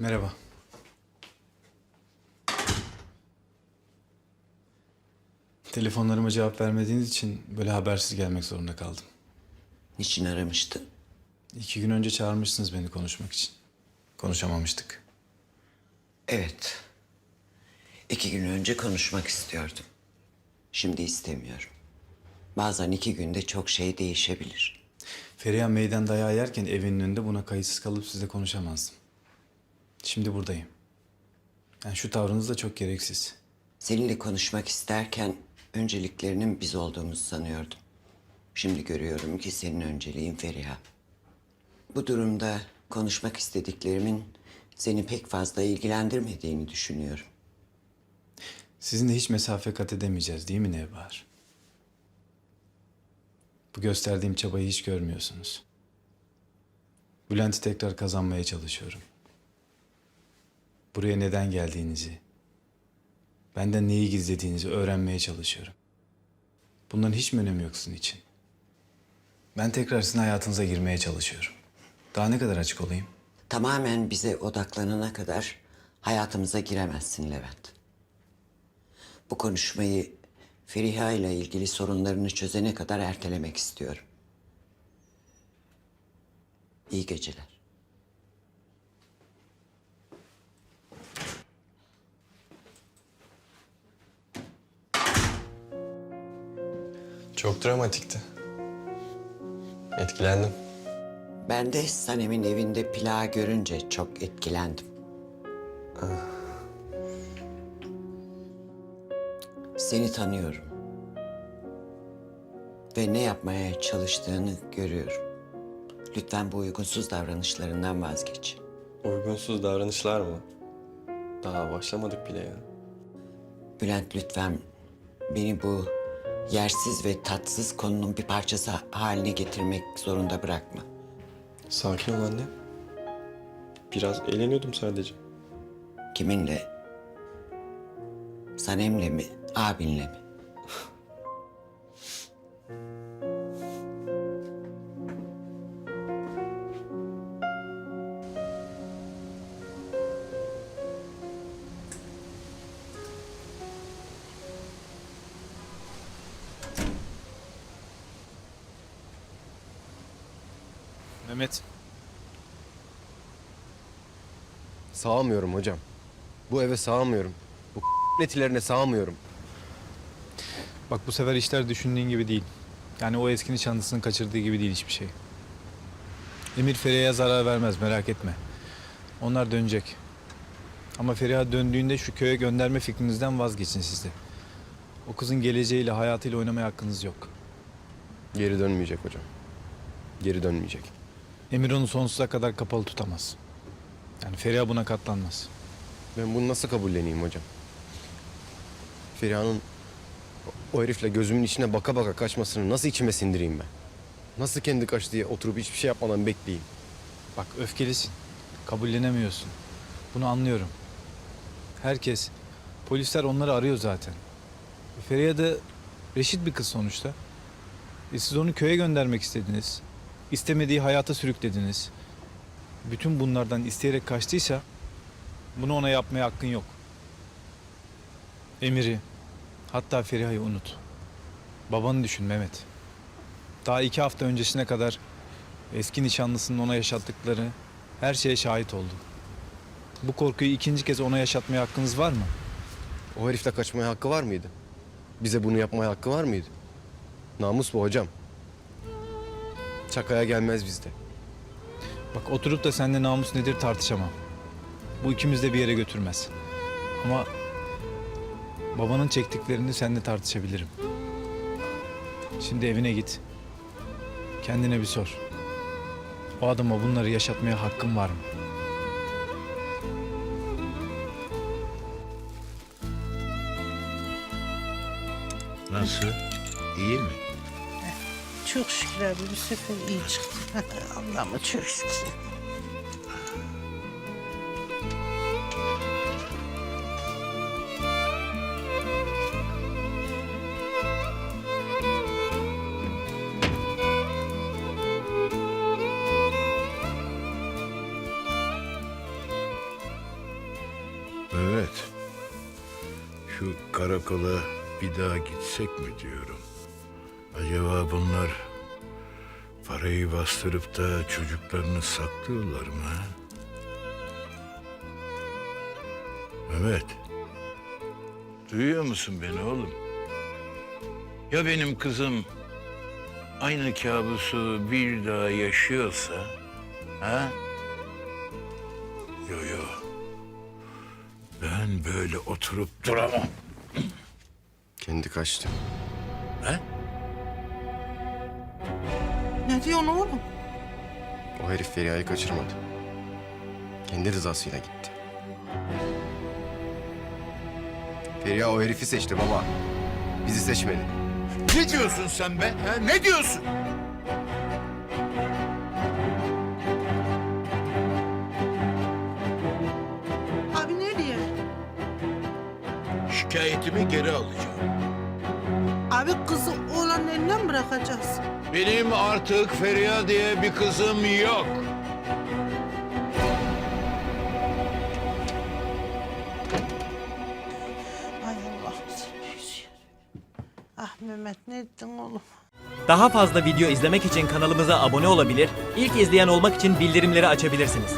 Merhaba. Telefonlarıma cevap vermediğiniz için böyle habersiz gelmek zorunda kaldım. Niçin aramıştın? İki gün önce çağırmışsınız beni konuşmak için. Konuşamamıştık. Evet. İki gün önce konuşmak istiyordum. Şimdi istemiyorum. Bazen iki günde çok şey değişebilir. Feriha meydan dayağı yerken evinin önünde buna kayıtsız kalıp sizle konuşamazdım. Şimdi buradayım. Yani şu tavrınız da çok gereksiz. Seninle konuşmak isterken önceliklerinin biz olduğumuzu sanıyordum. Şimdi görüyorum ki senin önceliğin Feriha. Bu durumda konuşmak istediklerimin seni pek fazla ilgilendirmediğini düşünüyorum. Sizinle hiç mesafe kat edemeyeceğiz değil mi Nevbahar? Bu gösterdiğim çabayı hiç görmüyorsunuz. Bülent'i tekrar kazanmaya çalışıyorum. Buraya neden geldiğinizi, benden neyi gizlediğinizi öğrenmeye çalışıyorum. Bunların hiç mi önemi yok sizin için? Ben tekrar sizin hayatınıza girmeye çalışıyorum. Daha ne kadar açık olayım? Tamamen bize odaklanana kadar hayatımıza giremezsin Levent. Bu konuşmayı Feriha ile ilgili sorunlarını çözene kadar ertelemek istiyorum. İyi geceler. Çok dramatikti. Etkilendim. Ben de Sanem'in evinde plağı görünce çok etkilendim. Ah. Seni tanıyorum. Ve ne yapmaya çalıştığını görüyorum. Lütfen bu uygunsuz davranışlarından vazgeç. Uygunsuz davranışlar mı? Daha başlamadık bile ya. Bülent lütfen beni bu yersiz ve tatsız konunun bir parçası haline getirmek zorunda bırakma. Sakin ol anne. Biraz eğleniyordum sadece. Kiminle? Sanem'le mi, abinle mi? Mehmet, Sağamıyorum hocam. Bu eve sağamıyorum. Bu netilerine sağamıyorum. bak bu sefer işler düşündüğün gibi değil. Yani o eski nişanlısının kaçırdığı gibi değil hiçbir şey. Emir Feriha'ya zarar vermez merak etme. Onlar dönecek. Ama Feriha döndüğünde şu köye gönderme fikrinizden vazgeçin siz de. O kızın geleceğiyle, hayatıyla oynamaya hakkınız yok. Geri dönmeyecek hocam. Geri dönmeyecek. Emir onu sonsuza kadar kapalı tutamaz. Yani Feriha buna katlanmaz. Ben bunu nasıl kabulleneyim hocam? Feriha'nın o- herifle gözümün içine baka baka kaçmasını nasıl içime sindireyim ben? Nasıl kendi kaç diye oturup hiçbir şey yapmadan bekleyeyim? Bak öfkelisin. Kabullenemiyorsun. Bunu anlıyorum. Herkes, polisler onları arıyor zaten. Feriha da reşit bir kız sonuçta. E siz onu köye göndermek istediniz. İstemediği hayata sürüklediniz. Bütün bunlardan isteyerek kaçtıysa bunu ona yapmaya hakkın yok. Emir'i, hatta Feriha'yı unut. Babanı düşün Mehmet. Daha iki hafta öncesine kadar eski nişanlısının ona yaşattıkları her şeye şahit oldu. Bu korkuyu ikinci kez ona yaşatmaya hakkınız var mı? O herifle kaçmaya hakkı var mıydı? Bize bunu yapmaya hakkı var mıydı? Namus bu hocam. Çakaya gelmez bizde. Bak oturup da seninle namus nedir tartışamam. Bu ikimiz de bir yere götürmez. Ama babanın çektiklerini seninle tartışabilirim. Şimdi evine git. Kendine bir sor. O adama bunları yaşatmaya hakkın var mı? Nasıl? İyi mi? Çok şükür abi bu sefer iyi çıktı. Allah'ıma çok şükür. Evet. Şu karakola bir daha gitsek mi diyorum. Acaba bunlar parayı bastırıp da çocuklarını saklıyorlar mı? ha? Mehmet. Duyuyor musun beni oğlum? Ya benim kızım aynı kabusu bir daha yaşıyorsa? Ha? Yo yo. Ben böyle oturup duramam. Kendi kaçtı. Ne diyorsun oğlum? O herif Feriha'yı kaçırmadı. Kendi rızasıyla gitti. Feriha o herifi seçti baba. Bizi seçmedi. Ne diyorsun sen be? Ha? Ne diyorsun? Abi nereye? Şikayetimi geri alacağım. Abi kızı oğlanın elinden bırakacağız. Benim artık Feriha diye bir kızım yok. Ay Allah'ım sen büyüsün. Ah Mehmet ne ettin oğlum? Daha fazla video izlemek için kanalımıza abone olabilir, ilk izleyen olmak için bildirimleri açabilirsiniz.